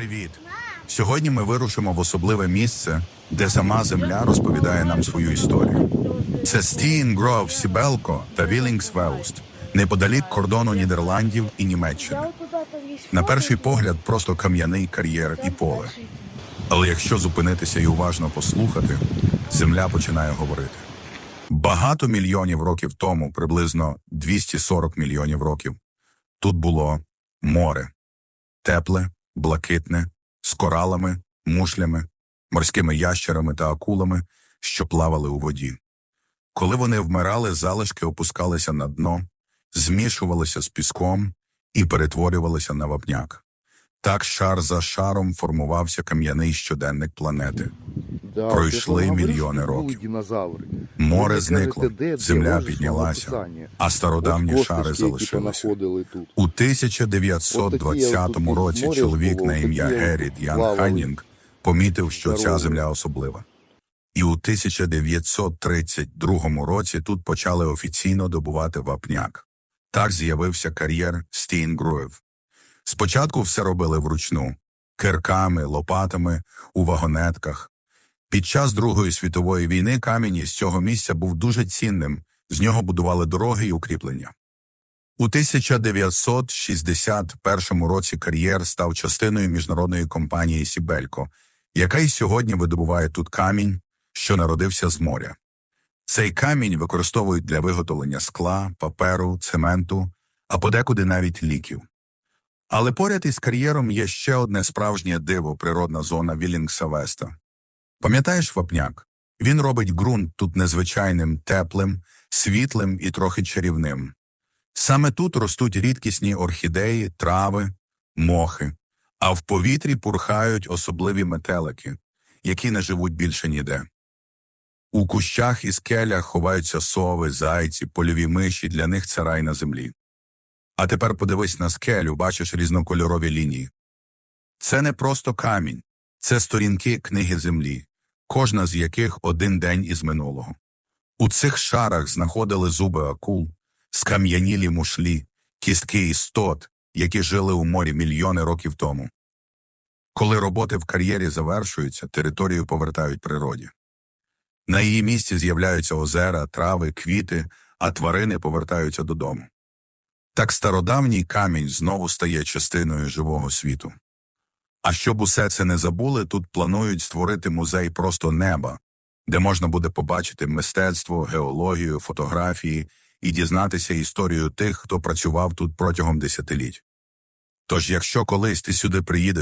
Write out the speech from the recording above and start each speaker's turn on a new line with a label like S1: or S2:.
S1: Привіт! Сьогодні ми вирушимо в особливе місце, де сама земля розповідає нам свою історію. Це Стін Гров Сібелко та Вілінгсвеуст, неподалік кордону Нідерландів і Німеччини. На перший погляд, просто кам'яний кар'єр і поле. Але якщо зупинитися і уважно послухати, земля починає говорити. Багато мільйонів років тому, приблизно 240 мільйонів років, тут було море. Тепле, блакитне, з коралами, мушлями, морськими ящерами та акулами, що плавали у воді. Коли вони вмирали, залишки опускалися на дно, змішувалися з піском і перетворювалися на вапняк. Так шар за шаром формувався кам'яний щоденник планети. Пройшли мільйони років. Море зникло, земля піднялася, а стародавні шари залишилися. У 1920
S2: Отакі,
S1: році чоловік на ім'я Герріт Ян. Ханнінг помітив, що ця земля особлива. І у 1932 році тут почали офіційно добувати вапняк. Так з'явився кар'єр Стінгруев. Спочатку все робили вручну – кирками, лопатами, у вагонетках. Під час Другої світової війни камінь із цього місця був дуже цінним, з нього будували дороги і укріплення. У 1961 році кар'єр став частиною міжнародної компанії Сібелько, яка й сьогодні видобуває тут камінь, що народився з моря. Цей камінь використовують для виготовлення скла, паперу, цементу, а подекуди навіть ліків. Але поряд із кар'єром є ще одне справжнє диво природна зона Вілінгса Веста. Пам'ятаєш вапняк? Він робить ґрунт тут незвичайним, теплим, світлим і трохи чарівним. Саме тут ростуть рідкісні орхідеї, трави, мохи, а в повітрі пурхають особливі метелики, які не живуть більше ніде. У кущах і скелях ховаються сови, зайці, польові миші, для них це рай на землі. А тепер подивись на скелю, бачиш різнокольорові лінії. Це не просто камінь, це сторінки книги землі, кожна з яких один день із минулого. У цих шарах знаходили зуби акул, скам'янілі мушлі, кістки істот, які жили у морі мільйони років тому. Коли роботи в кар'єрі завершуються, територію повертають природі. На її місці з'являються озера, трави, квіти, а тварини повертаються додому. Так стародавній камінь знову стає частиною живого світу. А щоб усе це не забули, тут планують створити музей просто неба, де можна буде побачити мистецтво, геологію, фотографії і дізнатися історію тих, хто працював тут протягом десятиліть. Тож, якщо колись ти сюди приїдеш,